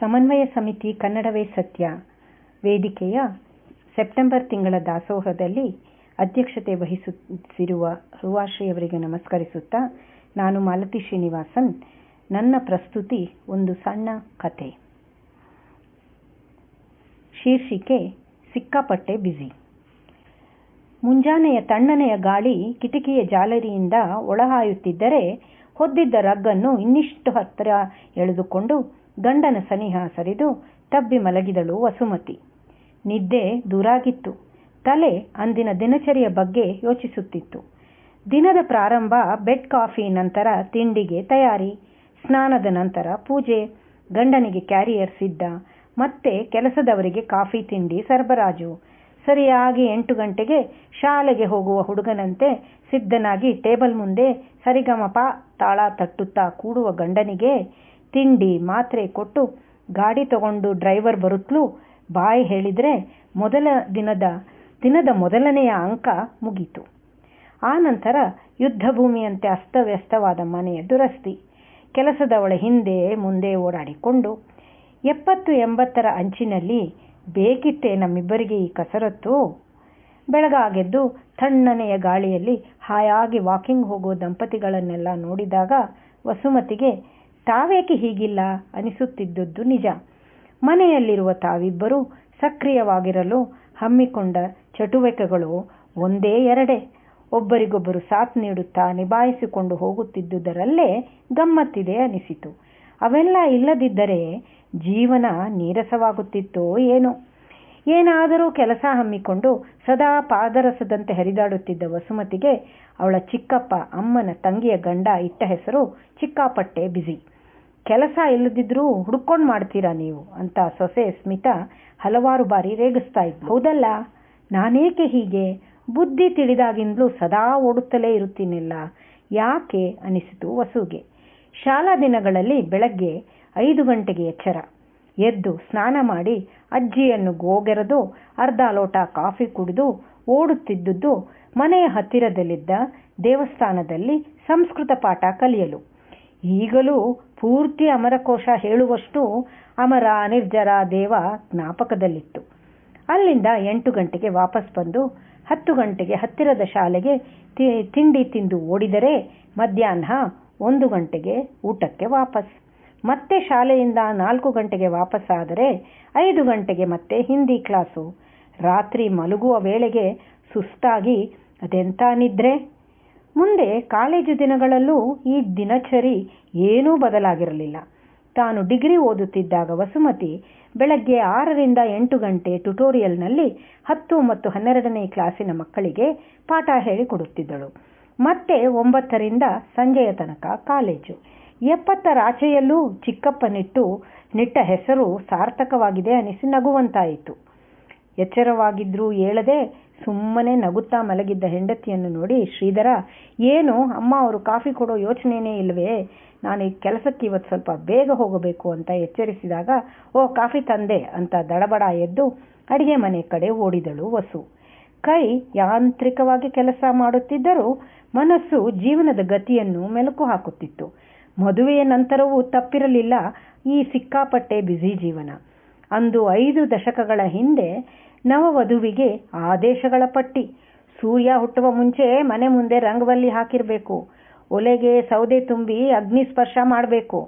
ಸಮನ್ವಯ ಸಮಿತಿ ಕನ್ನಡವೇ ಸತ್ಯ ವೇದಿಕೆಯ ಸೆಪ್ಟೆಂಬರ್ ತಿಂಗಳ ದಾಸೋಹದಲ್ಲಿ ಅಧ್ಯಕ್ಷತೆ ವಹಿಸಿರುವ ರುವಾಶ್ರೀಯವರಿಗೆ ನಮಸ್ಕರಿಸುತ್ತಾ ನಾನು ಮಾಲತಿ ಶ್ರೀನಿವಾಸನ್. ನನ್ನ ಪ್ರಸ್ತುತಿ ಒಂದು ಸಣ್ಣ ಕತೆ. ಶೀರ್ಷಿಕೆ, ಸಿಕ್ಕಾಪಟ್ಟೆ ಬ್ಯುಸಿ. ಮುಂಜಾನೆಯ ತಣ್ಣನೆಯ ಗಾಳಿ ಕಿಟಕಿಯ ಜಾಲರಿಯಿಂದ ಒಳಹಾಯುತ್ತಿದ್ದರೆ ಹೊದ್ದಿದ್ದ ರಗ್ಗನ್ನು ಇನ್ನಿಷ್ಟು ಹತ್ತಿರ ಎಳೆದುಕೊಂಡು ಗಂಡನ ಸನಿಹ ಸರಿದು ತಬ್ಬಿ ಮಲಗಿದಳು ವಸುಮತಿ. ನಿದ್ದೆ ದೂರಾಗಿತ್ತು. ತಲೆ ಅಂದಿನ ದಿನಚರಿಯ ಬಗ್ಗೆ ಯೋಚಿಸುತ್ತಿತ್ತು. ದಿನದ ಪ್ರಾರಂಭ ಬೆಡ್ ಕಾಫಿ ನಂತರ ತಿಂಡಿಗೆ ತಯಾರಿ, ಸ್ನಾನದ ನಂತರ ಪೂಜೆ, ಗಂಡನಿಗೆ ಕ್ಯಾರಿಯರ್ ಸಿದ್ಧ, ಮತ್ತೆ ಕೆಲಸದವರಿಗೆ ಕಾಫಿ ತಿಂಡಿ ಸರಬರಾಜು. ಸರಿಯಾಗಿ ಎಂಟು ಗಂಟೆಗೆ ಶಾಲೆಗೆ ಹೋಗುವ ಹುಡುಗನಂತೆ ಸಿದ್ಧನಾಗಿ ಟೇಬಲ್ ಮುಂದೆ ಸರಿಗಮಪ ತಾಳ ತಟ್ಟುತ್ತಾ ಕೂಡುವ ಗಂಡನಿಗೆ ತಿಂಡಿ ಮಾತ್ರೆ ಕೊಟ್ಟು ಗಾಡಿ ತಗೊಂಡು ಡ್ರೈವರ್ ಬರುತ್ತಲೂ ಬಾಯ್ ಹೇಳಿದರೆ ಮೊದಲ ದಿನದ ದಿನದ ಮೊದಲನೆಯ ಅಂಕ ಮುಗೀತು. ಆ ನಂತರ ಯುದ್ಧ ಭೂಮಿಯಂತೆ ಅಸ್ತವ್ಯಸ್ತವಾದ ಮನೆಯ ದುರಸ್ತಿ. ಕೆಲಸದವಳ ಹಿಂದೆ ಮುಂದೆ ಓಡಾಡಿಕೊಂಡು ಎಪ್ಪತ್ತು ಎಂಬತ್ತರ ಅಂಚಿನಲ್ಲಿ ಬೇಕಿತ್ತೇ ನಮ್ಮಿಬ್ಬರಿಗೆ ಈ ಕಸರತ್ತು? ಬೆಳಗಾಗೆದ್ದು ತಣ್ಣನೆಯ ಗಾಳಿಯಲ್ಲಿ ಹಾಯಾಗಿ ವಾಕಿಂಗ್ ಹೋಗೋ ದಂಪತಿಗಳನ್ನೆಲ್ಲ ನೋಡಿದಾಗ ವಸುಮತಿಗೆ ತಾವೇಕೆ ಹೀಗಿಲ್ಲ ಅನಿಸುತ್ತಿದ್ದದ್ದು ನಿಜ. ಮನೆಯಲ್ಲಿರುವ ತಾವಿಬ್ಬರು ಸಕ್ರಿಯವಾಗಿರಲು ಹಮ್ಮಿಕೊಂಡ ಚಟುವಟಿಕೆಗಳು ಒಂದೇ ಎರಡೇ. ಒಬ್ಬರಿಗೊಬ್ಬರು ಸಾಥ್ ನೀಡುತ್ತಾ ನಿಭಾಯಿಸಿಕೊಂಡು ಹೋಗುತ್ತಿದ್ದುದರಲ್ಲೇ ಗಮ್ಮತ್ತಿದೆ ಅನಿಸಿತು. ಅವೆಲ್ಲ ಇಲ್ಲದಿದ್ದರೆ ಜೀವನ ನೀರಸವಾಗುತ್ತಿತ್ತೋ ಏನೋ. ಏನಾದರೂ ಕೆಲಸ ಹಮ್ಮಿಕೊಂಡು ಸದಾ ಪಾದರಸದಂತೆ ಹರಿದಾಡುತ್ತಿದ್ದ ವಸುಮತಿಗೆ ಅವಳ ಚಿಕ್ಕಪ್ಪ ಅಮ್ಮನ ತಂಗಿಯ ಗಂಡ ಇಟ್ಟ ಹೆಸರು ಚಿಕ್ಕಾಪಟ್ಟೆ ಬಿಸಿ. ಕೆಲಸ ಇಲ್ಲದಿದ್ರೂ ಹುಡ್ಕೊಂಡು ಮಾಡ್ತೀರಾ ನೀವು? ಅಂತ ಸೊಸೆ ಸ್ಮಿತಾ ಹಲವಾರು ಬಾರಿ ರೇಗಿಸ್ತಾ ಇದ್ದ ಹೌದಲ್ಲ? ನಾನೇಕೆ ಹೀಗೆ? ಬುದ್ಧಿ ತಿಳಿದಾಗಿಂದಲೂ ಸದಾ ಓಡುತ್ತಲೇ ಇರುತ್ತೀನಿಲ್ಲ. ಯಾಕೆ? ಅನಿಸಿತು ವಸುಗೆ. ಶಾಲಾ ದಿನಗಳಲ್ಲಿ ಬೆಳಗ್ಗೆ ಐದು ಗಂಟೆಗೆ ಎಚ್ಚರ. ಎದ್ದು ಸ್ನಾನ ಮಾಡಿ ಅಜ್ಜಿಯನ್ನು ಗೋಗೆರೆದು ಅರ್ಧ ಲೋಟ ಕಾಫಿ ಕುಡಿದು ಓಡುತ್ತಿದ್ದುದು ಮನೆಯ ಹತ್ತಿರದಲ್ಲಿದ್ದ ದೇವಸ್ಥಾನದಲ್ಲಿ ಸಂಸ್ಕೃತ ಪಾಠ ಕಲಿಯಲು. ಈಗಲೂ ಪೂರ್ತಿ ಅಮರಕೋಶ ಹೇಳುವಷ್ಟು ಅಮರ ನಿರ್ಜರ ದೇವ ಜ್ಞಾಪಕದಲ್ಲಿತ್ತು. ಅಲ್ಲಿಂದ ಎಂಟು ಗಂಟೆಗೆ ವಾಪಸ್ ಬಂದು ಹತ್ತು ಗಂಟೆಗೆ ಹತ್ತಿರದ ಶಾಲೆಗೆ ತಿಂಡಿ ತಿಂದು ಓಡಿದರೆ ಮಧ್ಯಾಹ್ನ ಒಂದು ಗಂಟೆಗೆ ಊಟಕ್ಕೆ ವಾಪಸ್. ಮತ್ತೆ ಶಾಲೆಯಿಂದ ನಾಲ್ಕು ಗಂಟೆಗೆ ವಾಪಸ್ಸಾದರೆ ಐದು ಗಂಟೆಗೆ ಮತ್ತೆ ಹಿಂದಿ ಕ್ಲಾಸು. ರಾತ್ರಿ ಮಲಗುವ ವೇಳೆಗೆ ಸುಸ್ತಾಗಿ ಅದೆಂಥ ನಿದ್ರೆ? ಮುಂದೆ ಕಾಲೇಜು ದಿನಗಳಲ್ಲೂ ಈ ದಿನಚರಿ ಏನೂ ಬದಲಾಗಿರಲಿಲ್ಲ. ತಾನು ಡಿಗ್ರಿ ಓದುತ್ತಿದ್ದಾಗ ವಸುಮತಿ ಬೆಳಗ್ಗೆ ಆರರಿಂದ ಎಂಟು ಗಂಟೆ ಟ್ಯುಟೋರಿಯಲ್ನಲ್ಲಿ ಹತ್ತು ಮತ್ತು ಹನ್ನೆರಡನೇ ಕ್ಲಾಸಿನ ಮಕ್ಕಳಿಗೆ ಪಾಠ ಹೇಳಿಕೊಡುತ್ತಿದ್ದಳು. ಮತ್ತೆ ಒಂಬತ್ತರಿಂದ ಸಂಜೆಯ ತನಕ ಕಾಲೇಜು. ಎಪ್ಪತ್ತರಾಚೆಯಲ್ಲೂ ಚಿಕ್ಕಪ್ಪನಿಟ್ಟು ನಿಟ್ಟ ಹೆಸರು ಸಾರ್ಥಕವಾಗಿದೆ ಅನಿಸಿ ನಗುವಂತಾಯಿತು. ಎಚ್ಚರವಾಗಿದ್ದರೂ ಏಳದೆ ಸುಮ್ಮನೆ ನಗುತ್ತಾ ಮಲಗಿದ್ದ ಹೆಂಡತಿಯನ್ನು ನೋಡಿ ಶ್ರೀಧರ, ಏನು ಅಮ್ಮ ಅವರು ಕಾಫಿ ಕೊಡೋ ಯೋಚನೆಯೇ ಇಲ್ಲವೇ ನಾನು ಈ ಕೆಲಸಕ್ಕೆ ಇವತ್ತು ಸ್ವಲ್ಪ ಬೇಗ ಹೋಗಬೇಕು ಅಂತ ಎಚ್ಚರಿಸಿದಾಗ, ಓ, ಕಾಫಿ ತಂದೆ ಅಂತ ದಡಬಡ ಎದ್ದು ಅಡಿಗೆ ಮನೆ ಕಡೆ ಓಡಿದಳು ವಸು. ಕೈ ಯಾಂತ್ರಿಕವಾಗಿ ಕೆಲಸ ಮಾಡುತ್ತಿದ್ದರೂ ಮನಸ್ಸು ಜೀವನದ ಗತಿಯನ್ನು ಮೆಲುಕು ಹಾಕುತ್ತಿತ್ತು. ಮದುವೆಯ ನಂತರವೂ ತಪ್ಪಿರಲಿಲ್ಲ ಈ ಸಿಕ್ಕಾಪಟ್ಟೆ ಬ್ಯುಸಿ ಜೀವನ. ಅಂದು ಐದು ದಶಕಗಳ ಹಿಂದೆ ನವವಧುವಿಗೆ ಆದೇಶಗಳ ಪಟ್ಟಿ. ಸೂರ್ಯ ಹುಟ್ಟುವ ಮುಂಚೆ ಮನೆ ಮುಂದೆ ರಂಗವಲ್ಲಿ ಹಾಕಿರಬೇಕು. ಒಲೆಗೆ ಸೌದೆ ತುಂಬಿ ಅಗ್ನಿ ಸ್ಪರ್ಶ ಮಾಡಬೇಕು.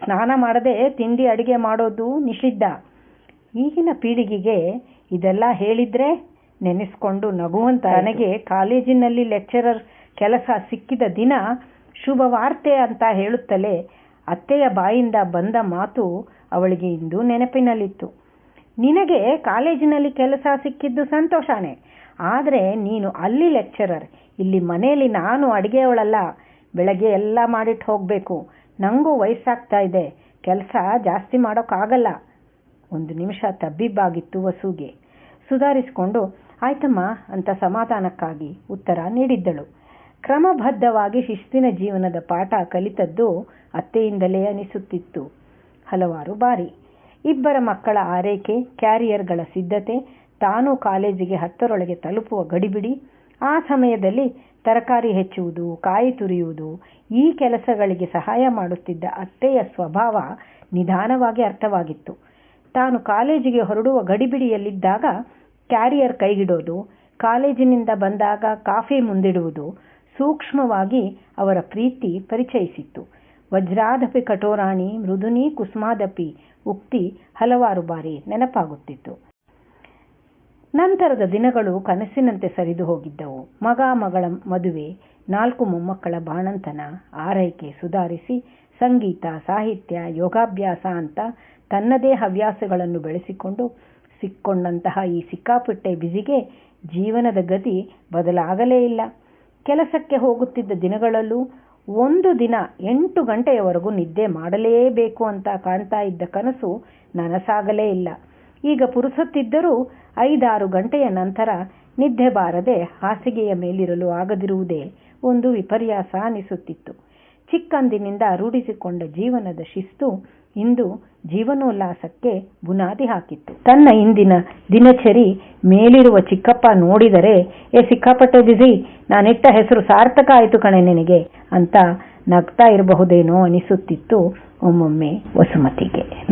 ಸ್ನಾನ ಮಾಡದೆ ತಿಂಡಿ ಅಡುಗೆ ಮಾಡೋದು ನಿಷಿದ್ಧ. ಈಗಿನ ಪೀಳಿಗೆಗೆ ಇದೆಲ್ಲ ಹೇಳಿದ್ರೆ ನೆನೆಸ್ಕೊಂಡು ನಗುವಂತ ನನಗೆ ಕಾಲೇಜಿನಲ್ಲಿ ಲೆಕ್ಚರರ್ ಕೆಲಸ ಸಿಕ್ಕಿದ ದಿನ ಶುಭ ವಾರ್ತೆ ಅಂತ ಹೇಳುತ್ತಲೇ ಅತ್ತೆಯ ಬಾಯಿಂದ ಬಂದ ಮಾತು ಅವಳಿಗೆ ಇಂದು ನೆನಪಿನಲ್ಲಿತ್ತು. ನಿನಗೆ ಕಾಲೇಜಿನಲ್ಲಿ ಕೆಲಸ ಸಿಕ್ಕಿದ್ದು ಸಂತೋಷನೇ. ಆದರೆ ನೀನು ಅಲ್ಲಿ ಲೆಕ್ಚರರ್ ಇಲ್ಲಿ ಮನೆಯಲ್ಲಿ ನಾನು ಅಡುಗೆಯವಳಲ್ಲ. ಬೆಳಗ್ಗೆ ಎಲ್ಲ ಮಾಡಿಟ್ಟು ಹೋಗಬೇಕು. ನನಗೂ ವಯಸ್ಸಾಗ್ತಾ ಇದೆ. ಕೆಲಸ ಜಾಸ್ತಿ ಮಾಡೋಕ್ಕಾಗಲ್ಲ. ಒಂದು ನಿಮಿಷ ತಬ್ಬಿಬ್ಬಾಗಿತ್ತು ವಸುಗೆ. ಸುಧಾರಿಸಿಕೊಂಡು, ಆಯ್ತಮ್ಮ ಅಂತ ಸಮಾಧಾನಕ್ಕಾಗಿ ಉತ್ತರ ನೀಡಿದ್ದಳು. ಕ್ರಮಬದ್ಧವಾಗಿ ಶಿಸ್ತಿನ ಜೀವನದ ಪಾಠ ಕಲಿತದ್ದು ಅತ್ತೆಯಿಂದಲೇ ಅನಿಸುತ್ತಿತ್ತು. ಹಲವಾರು ಬಾರಿ. ಇಬ್ಬರ ಮಕ್ಕಳ ಆರೈಕೆ, ಕ್ಯಾರಿಯರ್ಗಳ ಸಿದ್ಧತೆ, ತಾನು ಕಾಲೇಜಿಗೆ ಹತ್ತರೊಳಗೆ ತಲುಪುವ ಗಡಿಬಿಡಿ, ಆ ಸಮಯದಲ್ಲಿ ತರಕಾರಿ ಹೆಚ್ಚುವುದು, ಕಾಯಿ ತುರಿಯುವುದು, ಈ ಕೆಲಸಗಳಿಗೆ ಸಹಾಯ ಮಾಡುತ್ತಿದ್ದ ಅತ್ತೆಯ ಸ್ವಭಾವ ನಿಧಾನವಾಗಿ ಅರ್ಥವಾಗಿತ್ತು. ತಾನು ಕಾಲೇಜಿಗೆ ಹೊರಡುವ ಗಡಿಬಿಡಿಯಲ್ಲಿದ್ದಾಗ ಕ್ಯಾರಿಯರ್ ಕೈಗಿಡೋದು, ಕಾಲೇಜಿನಿಂದ ಬಂದಾಗ ಕಾಫಿ ಮುಂದಿಡುವುದು ಸೂಕ್ಷ್ಮವಾಗಿ ಅವರ ಪ್ರೀತಿ ಪರಿಚಯಿಸಿತ್ತು. ವಜ್ರಾದಪಿ ಕಠೋರಾಣಿ, ಮೃದುನಿ ಕುಸುಮಾದಪಿ ಉಕ್ತಿ ಹಲವಾರು ಬಾರಿ ನೆನಪಾಗುತ್ತಿತ್ತು. ನಂತರದ ದಿನಗಳು ಕನಸಿನಂತೆ ಸರಿದು ಹೋಗಿದ್ದವು. ಮಗ, ಮಗಳ ಮದುವೆ, ನಾಲ್ಕು ಮೊಮ್ಮಕ್ಕಳ ಬಾಣಂತನ, ಆರೈಕೆ ಸುಧಾರಿಸಿ, ಸಂಗೀತ, ಸಾಹಿತ್ಯ, ಯೋಗಾಭ್ಯಾಸ ಅಂತ ತನ್ನದೇ ಹವ್ಯಾಸಗಳನ್ನು ಬೆಳೆಸಿಕೊಂಡು ಸಿಕ್ಕೊಂಡಂತಹ ಈ ಸಿಕ್ಕಾಪಟ್ಟೆ ಬಿಸಿಗೆ ಜೀವನದ ಗತಿ ಬದಲಾಗಲೇ ಇಲ್ಲ. ಕೆಲಸಕ್ಕೆ ಹೋಗುತ್ತಿದ್ದ ದಿನಗಳಲ್ಲೂ ಒಂದು ದಿನ ಎಂಟು ಗಂಟೆಯವರೆಗೂ ನಿದ್ದೆ ಮಾಡಲೇಬೇಕು ಅಂತ ಕಾಣ್ತಾ ಇದ್ದ ಕನಸು ನನಸಾಗಲೇ ಇಲ್ಲ. ಈಗ ಪುರುಸೊತ್ತಿದ್ದರೂ ಐದಾರು ಗಂಟೆಯ ನಂತರ ನಿದ್ದೆ ಬಾರದೆ ಹಾಸಿಗೆಯ ಮೇಲಿರಲು ಆಗದಿರುವುದೇ ಒಂದು ವಿಪರ್ಯಾಸ ಅನಿಸುತ್ತಿತ್ತು. ಚಿಕ್ಕಂದಿನಿಂದ ರೂಢಿಸಿಕೊಂಡ ಜೀವನದ ಶಿಸ್ತು ಇಂದು ಜೀವನೋಲ್ಲಾಸಕ್ಕೆ ಬುನಾದಿ ಹಾಕಿತ್ತು. ತನ್ನ ಇಂದಿನ ದಿನಚರಿ ಮೇಲಿರುವ ಚಿಕ್ಕಪ್ಪ ನೋಡಿದರೆ, ಏ ಸಿಕ್ಕಾಪಟ್ಟೆ ಬಿಸಿ ನಾನಿಟ್ಟ ಹೆಸರು ಸಾರ್ಥಕ ಆಯಿತು ಕಣೆ ನಿನಗೆ ಅಂತ ನಗ್ತಾ ಇರಬಹುದೇನೋ ಅನಿಸುತ್ತಿತ್ತು ಒಮ್ಮೊಮ್ಮೆ ವಸುಮತಿಗೆ.